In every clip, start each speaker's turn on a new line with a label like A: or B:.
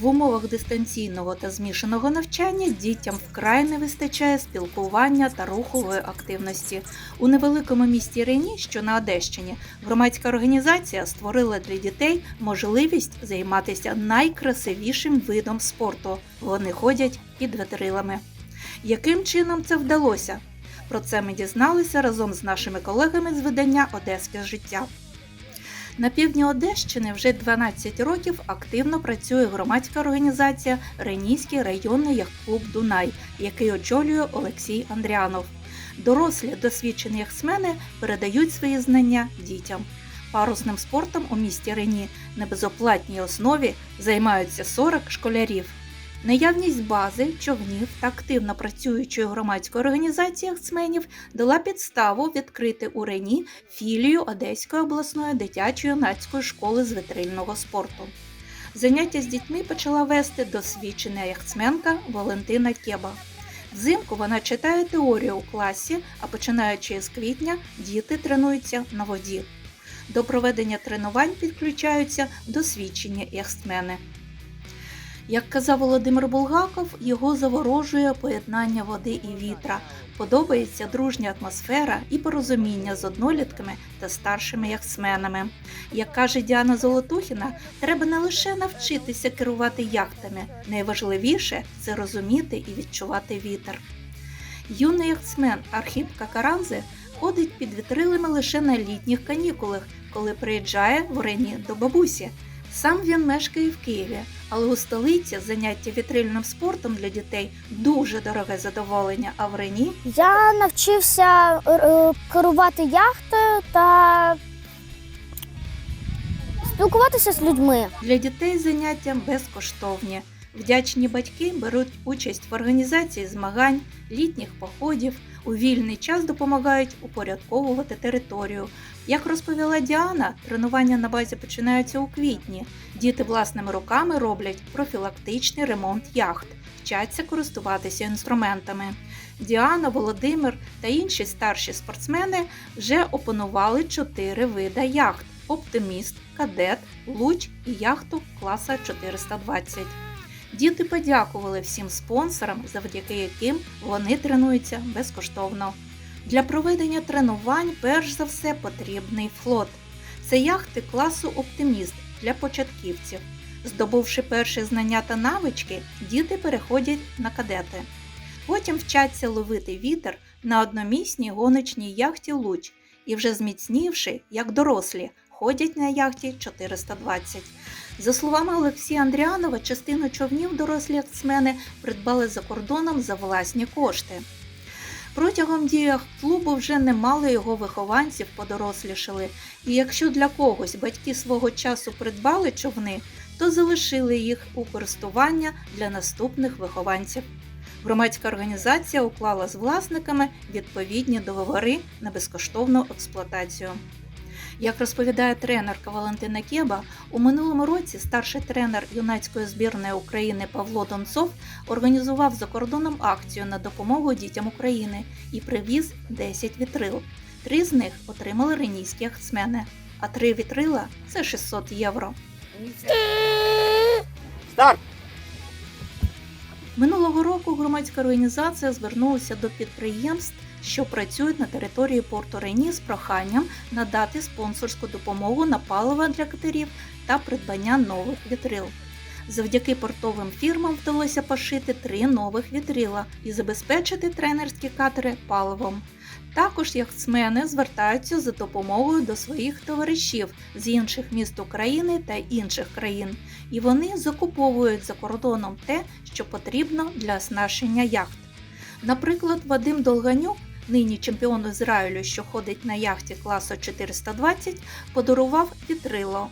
A: В умовах дистанційного та змішаного навчання дітям вкрай не вистачає спілкування та рухової активності. У невеликому місті Рені, що на Одещині, громадська організація створила для дітей можливість займатися найкрасивішим видом спорту. Вони ходять під ветрилами. Яким чином це вдалося? Про це ми дізналися разом з нашими колегами з видання Одеське життя. На півдні Одещини вже 12 років активно працює громадська організація Ренійський районний яхт-клуб Дунай, який очолює Олексій Андріанов. Дорослі досвідчені яхтсмени передають свої знання дітям. Парусним спортом у місті Рені на безоплатній основі займаються 40 школярів. Наявність бази, човнів та активно працюючої громадської організації яхтсменів дала підставу відкрити у Рені філію Одеської обласної дитячо-юнацької школи з вітрильного спорту. Заняття з дітьми почала вести досвідчена яхтсменка Валентина Кеба. Взимку вона читає теорію у класі, а починаючи з квітня діти тренуються на воді. До проведення тренувань підключаються досвідчені яхтсмени. Як казав Володимир Булгаков, його заворожує поєднання води і вітра. Подобається дружня атмосфера і порозуміння з однолітками та старшими яхтсменами. Як каже Діана Золотухіна, треба не лише навчитися керувати яхтами, найважливіше це розуміти і відчувати вітер. Юний яхтсмен Архіп Какаранзе ходить під вітрилами лише на літніх канікулах, коли приїжджає в Рені до бабусі. Сам він мешкає в Києві, але у столиці заняття вітрильним спортом для дітей дуже дороге задоволення, а в Рені
B: Я навчився е, керувати яхтою та спілкуватися з людьми.
A: для дітей заняття безкоштовні. Вдячні батьки беруть участь в організації змагань, літніх походів, у вільний час допомагають упорядковувати територію. Як розповіла Діана, тренування на базі починаються у квітні. Діти власними руками роблять профілактичний ремонт яхт, вчаться користуватися інструментами. Діана, Володимир та інші старші спортсмени вже опанували чотири вида яхт: оптиміст, кадет, луч і яхту класа 420. Діти подякували всім спонсорам, завдяки яким вони тренуються безкоштовно. Для проведення тренувань перш за все потрібний флот. Це яхти класу Оптиміст для початківців. Здобувши перші знання та навички, діти переходять на кадети. Потім вчаться ловити вітер на одномісній гоночній яхті Луч і вже зміцнівши, як дорослі, ходять на яхті 420. За словами Олексія Андріанова, частину човнів дорослі яхтсмени придбали за кордоном за власні кошти. Протягом діях клубу вже немало його вихованців подорослішали, і якщо для когось батьки свого часу придбали човни, то залишили їх у користування для наступних вихованців. Громадська організація уклала з власниками відповідні договори на безкоштовну експлуатацію. Як розповідає тренерка Валентина Кеба, у минулому році старший тренер юнацької збірної України Павло Донцов організував за кордоном акцію на допомогу дітям України і привіз 10 вітрил. Три з них отримали ренійські яхтсмени, а три вітрила це 600 євро.
C: Старт!
A: Минулого року громадська організація звернулася до підприємств, що працюють на території порту Рені з проханням надати спонсорську допомогу на паливо для катерів та придбання нових вітрил. Завдяки портовим фірмам вдалося пошити три нових вітрила і забезпечити тренерські катери паливом. Також яхтсмени звертаються за допомогою до своїх товаришів з інших міст України та інших країн, і вони закуповують за кордоном те, що потрібно для оснащення яхт. Наприклад, Вадим Долганюк, нині чемпіон Ізраїлю, що ходить на яхті класу 420, подарував вітрило.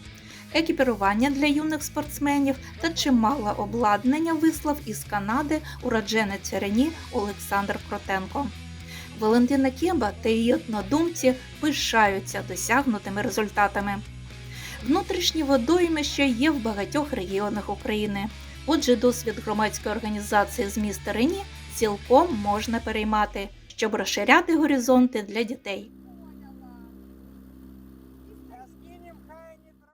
A: Екіпірування для юних спортсменів та чимало обладнання вислав із Канади уродженець Рені Олександр Кротенко. Валентина Кеба та її однодумці пишаються досягнутими результатами. Внутрішні водоймища є в багатьох регіонах України. Отже, досвід громадської організації з міста Рені цілком можна переймати, щоб розширяти горизонти для дітей.